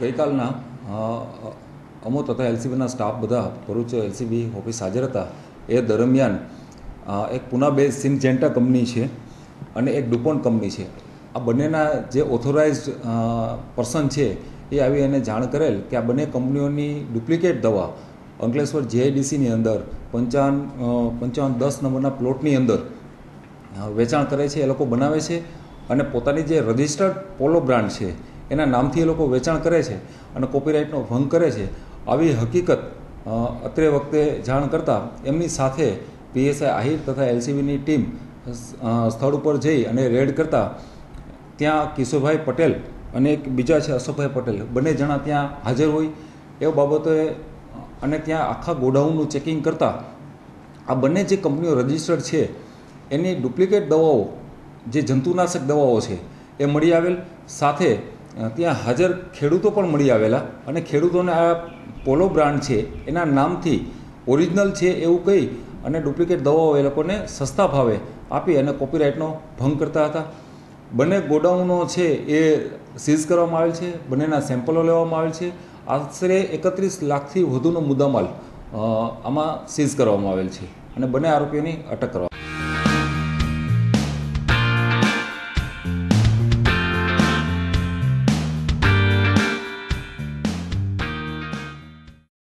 ગઈકાલના અમો તથા એલસીબીના સ્ટાફ બધા ભરૂચ એલસીબી ઓફિસ હાજર હતા. એ દરમિયાન એક પુના બેઝ સિન્જેન્ટા કંપની છે અને એક ડુપોન કંપની છે. આ બંનેના જે ઓથોરાઇઝડ પર્સન છે એ આવી એને જાણ કરેલ કે આ બંને કંપનીઓની ડુપ્લિકેટ દવા અંકલેશ્વર જેઆઈડીસીની અંદર પંચાવન પંચાવન દસ નંબરના પ્લોટની અંદર વેચાણ કરે છે, એ લોકો બનાવે છે અને પોતાની જે રજિસ્ટર્ડ પોલો બ્રાન્ડ છે, એના નામથી એ લોકો વેચાણ કરે છે અને કોપીરાઇટનો ભંગ કરે છે. આવી હકીકત અત્રે વખતે જાણ કરતાં એમની સાથે પીએસઆઈ આહિર તથા એલસીબીની ટીમ સ્થળ ઉપર જઈ અને રેડ કરતાં ત્યાં કિશોરભાઈ પટેલ અને એક બીજા છે અશોકભાઈ પટેલ. બંને જણા ત્યાં હાજર હોય. એ બાબતે અને ત્યાં આખા ગોડાઉનનું ચેકિંગ કરતાં આ બંને જે કંપનીઓ રજિસ્ટર્ડ છે, એની ડુપ્લિકેટ દવાઓ, જે જંતુનાશક દવાઓ છે, એ મળી આવેલ. સાથે ત્યાં હાજર ખેડૂતો પણ મળી આવેલા અને ખેડૂતોને આ પોલો બ્રાન્ડ છે, એના નામથી ઓરિજિનલ છે એવું કહી અને ડુપ્લિકેટ દવાઓ એ લોકોને સસ્તા ભાવે આપી અને કોપીરાઇટનો ભંગ કરતા હતા. બંને ગોડાઉનો છે એ સીઝ કરવામાં આવેલ છે, બંનેના સેમ્પલો લેવામાં આવેલ છે. આશરે એકત્રીસ લાખથી વધુનો મુદ્દામાલ આમાં સીઝ કરવામાં આવેલ છે અને બંને આરોપીઓની અટક કરવામાં